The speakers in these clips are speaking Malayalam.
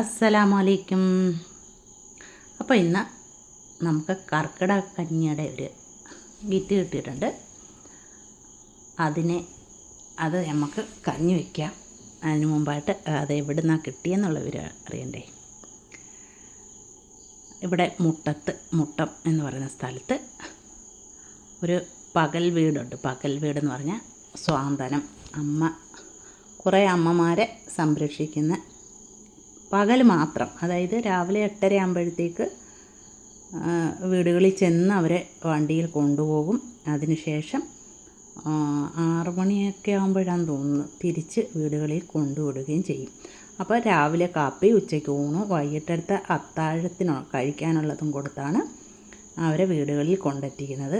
അസ്സലാമലൈക്കും. അപ്പോൾ ഇന്ന് നമുക്ക് കർക്കിടക കഞ്ഞിയുടെ ഒരു വിറ്റ് കിട്ടിയിട്ടുണ്ട്. അതിനെ അത് നമുക്ക് കഞ്ഞി വയ്ക്കാം അതിന് മുമ്പായിട്ട് അത് എവിടെ നിന്നാണ് കിട്ടിയെന്നുള്ള അറിയണ്ടേ? ഇവിടെ മുട്ടത്ത് മുട്ടം എന്ന് പറയുന്ന സ്ഥലത്ത് ഒരു പകൽ വീടുണ്ട്. പകൽ വീടെന്ന് പറഞ്ഞാൽ സ്വാന്തനം. അമ്മ കുറേ അമ്മമാരെ സംരക്ഷിക്കുന്ന പകൽ മാത്രം. അതായത് രാവിലെ എട്ടര ആകുമ്പോഴത്തേക്ക് വീടുകളിൽ ചെന്ന് അവരെ വണ്ടിയിൽ കൊണ്ടുപോകും. അതിനുശേഷം ആറ് മണിയൊക്കെ ആകുമ്പോഴാണ് തോന്നുന്നു തിരിച്ച് വീടുകളിൽ കൊണ്ടുവിടുകയും ചെയ്യും. അപ്പോൾ രാവിലെ കാപ്പി ഉച്ചയ്ക്ക് ഊണ് വൈകിട്ടടുത്ത അത്താഴത്തിനോ കഴിക്കാനുള്ളതും കൊടുത്താണ് അവരെ വീടുകളിൽ കൊണ്ടെത്തിക്കുന്നത്.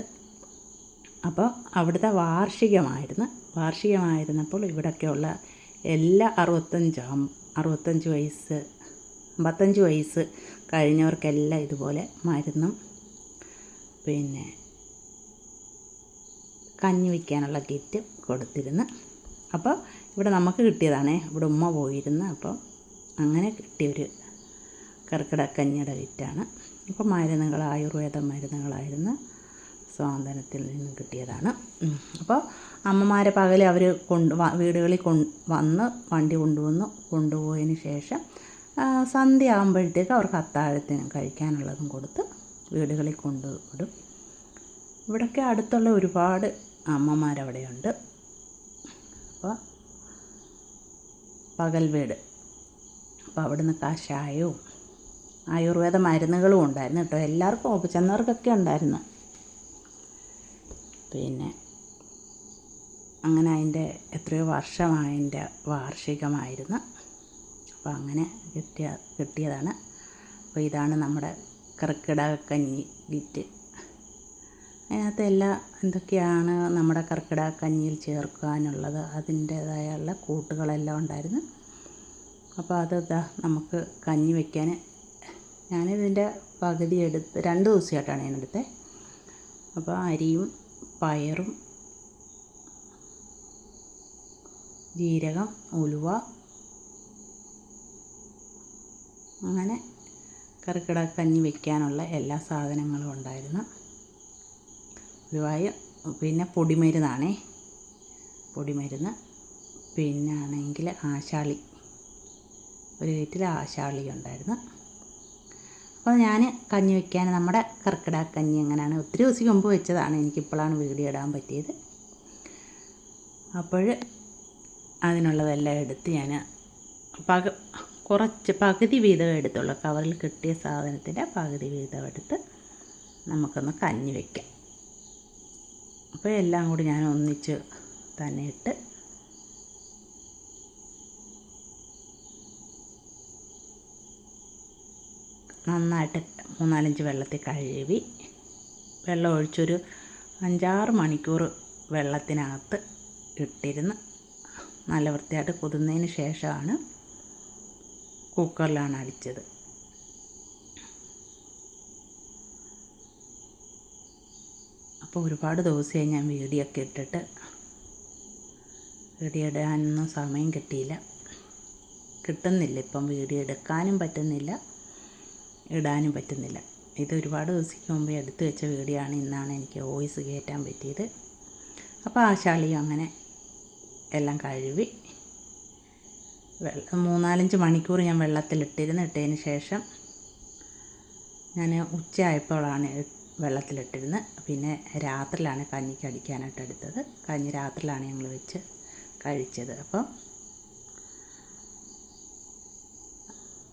അപ്പോൾ അവിടുത്തെ വാർഷികമായിരുന്നു. വാർഷികമായിരുന്നപ്പോൾ ഇവിടെയൊക്കെയുള്ള എല്ലാ അറുപത്തഞ്ചാം അറുപത്തഞ്ച് വയസ്സ് അമ്പത്തഞ്ച് വയസ്സ് കഴിഞ്ഞവർക്കെല്ലാം ഇതുപോലെ മരുന്നും പിന്നെ കഞ്ഞി വയ്ക്കാനുള്ള കിറ്റ് കൊടുത്തിരുന്നു. അപ്പോൾ ഇവിടെ നമുക്ക് കിട്ടിയതാണേ ഇവിടെ ഉമ്മ പോയിരുന്നു. അപ്പോൾ അങ്ങനെ കിട്ടിയൊരു കർക്കിടക്കഞ്ഞിയുടെ കിറ്റാണ്. അപ്പോൾ മരുന്നുകൾ ആയുർവേദ മരുന്നുകളായിരുന്നു. സ്വാതന്ത്ര്യത്തിൽ നിന്ന് കിട്ടിയതാണ്. അപ്പോൾ അമ്മമാരെ പകൽ അവർ കൊണ്ട് വീടുകളിൽ കൊണ്ട് വന്ന് വണ്ടി കൊണ്ടുവന്ന്. കൊണ്ടുപോയതിന് ശേഷം സന്ധ്യ ആകുമ്പോഴത്തേക്ക് അവർക്ക് അത്താഴത്തിന് കഴിക്കാനുള്ളതും കൊടുത്ത് വീടുകളിൽ കൊണ്ടുവിടും. ഇവിടെയൊക്കെ അടുത്തുള്ള ഒരുപാട് അമ്മമാരവിടെയുണ്ട്. അപ്പോൾ പകൽ വീട്. അപ്പോൾ അവിടുന്ന് കഷായവും ആയുർവേദ മരുന്നുകളും ഉണ്ടായിരുന്നു കേട്ടോ. എല്ലാവർക്കും ചെന്നവർക്കൊക്കെ ഉണ്ടായിരുന്നു. പിന്നെ അങ്ങനെ അതിന്റെ എത്രയോ വർഷമായതിന്റെ വാർഷികമായിരുന്നു അപ്പോൾ അങ്ങനെ കിട്ടിയ കിട്ടിയതാണ്. അപ്പോൾ ഇതാണ് നമ്മുടെ കർക്കിടകക്കഞ്ഞി വിറ്റ്. അതിനകത്ത് എല്ലാ എന്തൊക്കെയാണ് നമ്മുടെ കർക്കിടകക്കഞ്ഞിയിൽ ചേർക്കാനുള്ളത്? അതിന്റേതായുള്ള കൂട്ടുകളെല്ലാം ഉണ്ടായിരുന്നു. അപ്പോൾ അത് ഇതാ നമുക്ക് കഞ്ഞി വയ്ക്കാൻ ഞാനിതിന്റെ പകുതി എടുത്ത് രണ്ട് ദിവസമായിട്ടാണ് ഞാനെടുത്തത് അപ്പോൾ അരിയും പയറും ജീരകം ഉലുവ അങ്ങനെ കറിക്കിട കഞ്ഞി വയ്ക്കാനുള്ള എല്ലാ സാധനങ്ങളും ഉണ്ടായിരുന്നു. ഉലുവായ പിന്നെ പൊടിമരുന്നാണേ. പൊടിമരുന്ന് പിന്നെ ആണെങ്കിൽ ആശാളി. ഒരു വീട്ടിൽ ആശാളി ഉണ്ടായിരുന്നു. അപ്പോൾ ഞാൻ കഞ്ഞി വെക്കാൻ നമ്മുടെ കർക്കിടക കഞ്ഞി എങ്ങനെയാണ്? ഒത്തിരി ദിവസം മുമ്പ് വെച്ചതാണ്. എനിക്കിപ്പോഴാണ് വീഡിയോ ഇടാൻ പറ്റിയത്. അപ്പോൾ അതിനുള്ളതെല്ലാം എടുത്ത് ഞാൻ പക കുറച്ച് പകുതി വീതം എടുത്തുള്ള. കവറിൽ കിട്ടിയ സാധനത്തിന്റെ പകുതി വീതം എടുത്ത് നമുക്കൊന്ന് കഞ്ഞി വയ്ക്കാം. അപ്പോൾ എല്ലാം കൂടി ഞാൻ ഒന്നിച്ച് തന്നെ ഇട്ട് നന്നായിട്ട് മൂന്നാലഞ്ച് വെള്ളത്തിൽ കഴുകി വെള്ളം ഒഴിച്ചൊരു അഞ്ചാറ് മണിക്കൂർ വെള്ളത്തിനകത്ത് ഇട്ടിരുന്ന് നല്ല വൃത്തിയായിട്ട് കുതിർന്നതിന് ശേഷമാണ് കുക്കറിലാണ് അടിച്ചത്. അപ്പോൾ ഒരുപാട് ദിവസമായി ഞാൻ വീടിയൊക്കെ ഇട്ടിട്ട് വീഡിയോ ഇടാനൊന്നും സമയം കിട്ടിയില്ല. കിട്ടുന്നില്ല ഇപ്പം വീഡിയോ എടുക്കാനും പറ്റുന്നില്ല. ഇടാനും പറ്റുന്നില്ല. ഇത് ഒരുപാട് ദിവസത്തേക്ക് മുമ്പ് എടുത്തു വെച്ച വീഡിയോ ആണ് ഇന്നാണ് എനിക്ക് വോയിസ് കയറ്റാൻ പറ്റിയത്. അപ്പോൾ ആ ശാളിയും അങ്ങനെ എല്ലാം കഴുകി വെള്ളം മൂന്നാലഞ്ച് മണിക്കൂർ ഞാൻ വെള്ളത്തിലിട്ടിരുന്ന് ഇട്ടതിന് ശേഷം ഞാൻ ഉച്ചയായപ്പോഴാണ് വെള്ളത്തിലിട്ടിരുന്ന് പിന്നെ രാത്രിയിലാണ് കഞ്ഞിക്ക് അടിക്കാനായിട്ട് എടുത്തത്. കഞ്ഞി രാത്രിയിലാണ് ഞങ്ങൾ വെച്ച് കഴിച്ചത്. അപ്പം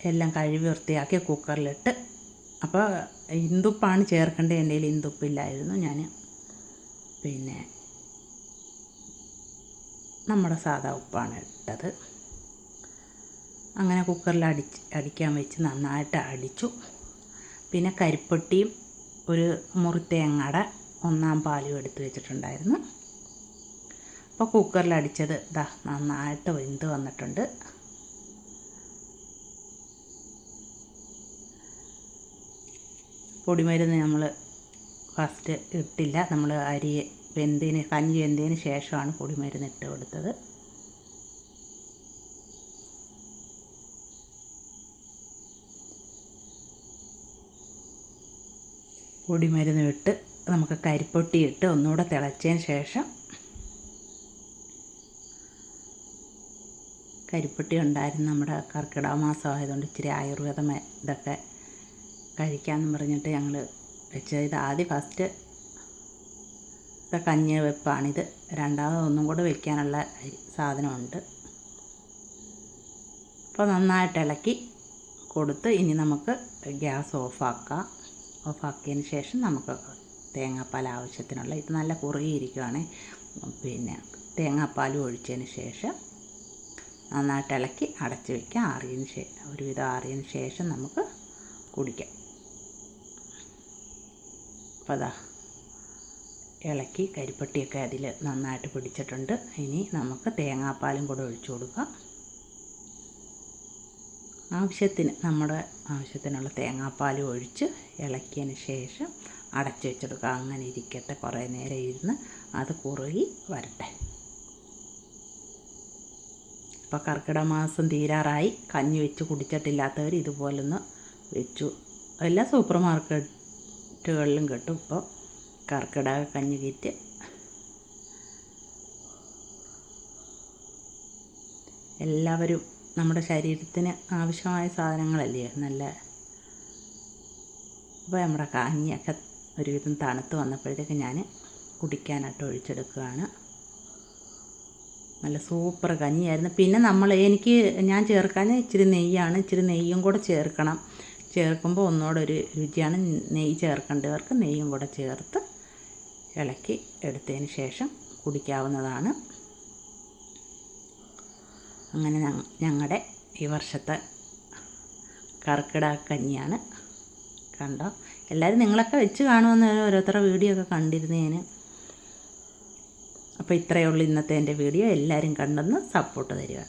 എല്ലാം കഴുകി വൃത്തിയാക്കി കുക്കറിലിട്ട്. അപ്പോൾ ഇന്തുപ്പാണ് ചേർക്കേണ്ടത്. എന്റെ കയ്യിൽ ഇന്തുപ്പില്ലായിരുന്നു ഞാൻ. പിന്നെ നമ്മുടെ സാധാ ഉപ്പാണ് ഇട്ടത്. അങ്ങനെ കുക്കറിൽ അടിച്ച് അടിക്കാൻ വെച്ച് നന്നായിട്ട് അടിച്ചു. പിന്നെ കരിപ്പെട്ടിയും ഒരു മുറിത്തേങ്ങട ഒന്നാം പാലും എടുത്ത് വെച്ചിട്ടുണ്ടായിരുന്നു. അപ്പോൾ കുക്കറിൽ അടിച്ചത് ദാ നന്നായിട്ട് വെന്ത് വന്നിട്ടുണ്ട്. പൊടിമരുന്ന് നമ്മൾ ഫസ്റ്റ് ഇട്ടില്ല. നമ്മൾ അരി വെന്തതിന് കഞ്ഞി വെന്തതിന് ശേഷമാണ് പൊടിമരുന്ന് ഇട്ട് കൊടുത്തത്. പൊടിമരുന്ന് ഇട്ട് നമുക്ക് കരിപ്പൊട്ടി ഇട്ട് ഒന്നുകൂടെ തിളച്ചതിന് ശേഷം കരിപ്പൊട്ടി ഉണ്ടായിരുന്നു നമ്മുടെ കർക്കിടക മാസം ആയതുകൊണ്ട് ഇച്ചിരി ആയുർവേദം ഇതൊക്കെ കഴിക്കാമെന്ന് പറഞ്ഞിട്ട് ഞങ്ങൾ വെച്ചത്. ഇത് ആദ്യം ഫസ്റ്റ് കഞ്ഞി വെപ്പാണിത് രണ്ടാമത് ഒന്നും കൂടെ വെക്കാനുള്ള സാധനമുണ്ട്. അപ്പോൾ നന്നായിട്ട് ഇളക്കി കൊടുത്ത് ഇനി നമുക്ക് ഗ്യാസ് ഓഫാക്കാം. ഓഫാക്കിയതിന് ശേഷം നമുക്ക് തേങ്ങാപ്പാൽ ആവശ്യത്തിനുള്ള ഇത് നല്ല കുറുകിയിരിക്കുവാണേ. പിന്നെ തേങ്ങാപ്പാൽ ഒഴിച്ചതിന് ശേഷം നന്നായിട്ട് ഇളക്കി അടച്ച് വയ്ക്കാം ആറിയതിന് ശേഷം ഒരുവിധം ആറിയതിന് ശേഷം നമുക്ക് കുടിക്കാം. അപ്പോൾ അതാ ഇളക്കി കരിപ്പട്ടിയൊക്കെ അതിൽ നന്നായിട്ട് പിടിച്ചിട്ടുണ്ട്. ഇനി നമുക്ക് തേങ്ങാപ്പാലും കൂടെ ഒഴിച്ചു കൊടുക്കാം. ആവശ്യത്തിന് നമ്മുടെ ആവശ്യത്തിനുള്ള തേങ്ങാപ്പാൽ ഒഴിച്ച് ഇളക്കിയതിന് ശേഷം അടച്ചു വെച്ചെടുക്കുക അങ്ങനെ ഇരിക്കട്ടെ കുറേ നേരം ഇരുന്ന് അത് കുറുകി വരട്ടെ. ഇപ്പോൾ കർക്കിടക മാസം തീരാറായി. കഞ്ഞി വെച്ച് കുടിച്ചിട്ടില്ലാത്തവർ ഇതുപോലൊന്ന് വെച്ചു. എല്ലാ സൂപ്പർ മാർക്കറ്റുകളിലും കിട്ടും. ഇപ്പോൾ കർക്കിടക കഞ്ഞി കിറ്റ്. എല്ലാവരും നമ്മുടെ ശരീരത്തിന് ആവശ്യമായ സാധനങ്ങളല്ലേ? നല്ല അപ്പോൾ നമ്മുടെ കഞ്ഞിയൊക്കെ ഒരുവിധം തണുത്ത് വന്നപ്പോഴത്തേക്ക് ഞാൻ കുടിക്കാനായിട്ട് ഒഴിച്ചെടുക്കുകയാണ്. നല്ല സൂപ്പർ കഞ്ഞിയായിരുന്നു. പിന്നെ നമ്മൾ എനിക്ക് ഞാൻ ചേർക്കാൻ ഇച്ചിരി നെയ്യാണ്. ഇച്ചിരി നെയ്യും കൂടെ ചേർക്കണം. ചേർക്കുമ്പോൾ ഒന്നുകൂടെ ഒരു രുചിയാണ്. നെയ്യ് ചേർക്കേണ്ടവർക്ക് നെയ്യും കൂടെ ചേർത്ത് ഇളക്കി എടുത്തതിന് ശേഷം കുടിക്കാവുന്നതാണ്. അങ്ങനെ ഞങ്ങളുടെ ഈ വർഷത്തെ കർക്കിടക കഞ്ഞിയാണ്. കണ്ടോ? എല്ലാവരും നിങ്ങളൊക്കെ വെച്ച് കാണുമെന്ന് ഓരോരുത്തരുടെ വീഡിയോ ഒക്കെ കണ്ടിരുന്നതിന് അപ്പോൾ ഇത്രയേ ഉള്ളൂ ഇന്നത്തെ എന്റെ വീഡിയോ. എല്ലാവരും കണ്ടെന്ന് സപ്പോർട്ട് തരിക.